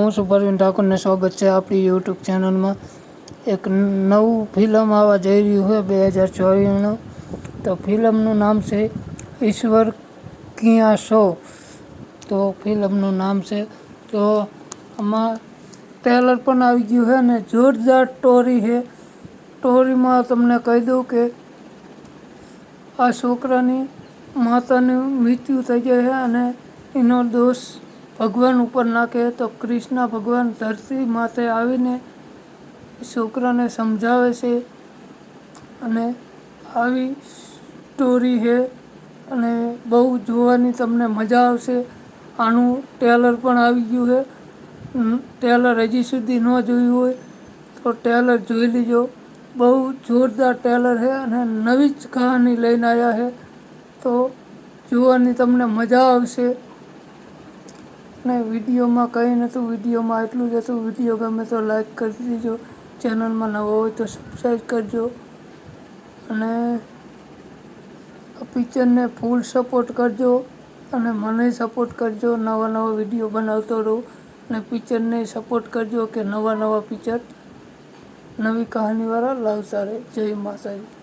હું છું પરવીન ઠાકોરને સ્વાગત છે આપણી યુટ્યુબ ચેનલમાં. એક નવું ફિલ્મ આવવા જઈ રહ્યું છે બે હજાર ચોવીસનું. તો ફિલ્મનું નામ છે ઈશ્વર ક્યાં શો તો ફિલ્મનું નામ છે તો આમાં ટ્રેલર પણ આવી ગયું છે ને જોરદાર સ્ટોરી છે. સ્ટોરીમાં તમને કહી દઉં કે આ છોકરાની માતાનું મૃત્યુ થઈ જાય છે અને એનો દોષ ભગવાન ઉપર નાખે તો કૃષ્ણ ભગવાન ધરતી માથે આવીને છોકરાને સમજાવે છે અને આવી સ્ટોરી છે અને બહુ જોવાની તમને મજા આવશે. આનું ટેલર પણ આવી ગયું છે. ટેલર હજી સુધી ન જોયું હોય તો ટેલર જોઈ લીજો. બહુ જોરદાર ટેલર છે અને નવી જ કહાની લઈને આવ્યા છે. તો જોવાની તમને મજા આવશે. ને વિડીયોમાં કંઈ નહોતું, વિડીયોમાં એટલું જ હતું. વીડિયો ગમે તો લાઈક કરી દેજો. ચેનલમાં નવો હોય તો સબસ્ક્રાઈબ કરજો. અને પિક્ચરને ફૂલ સપોર્ટ કરજો અને મને સપોર્ટ કરજો. નવા નવા વીડિયો બનાવતો રહો અને પિક્ચરને સપોર્ટ કરજો કે નવા નવા પિક્ચર. નવી કહાનીવાળા લાવતા રહે. જય માતાજી.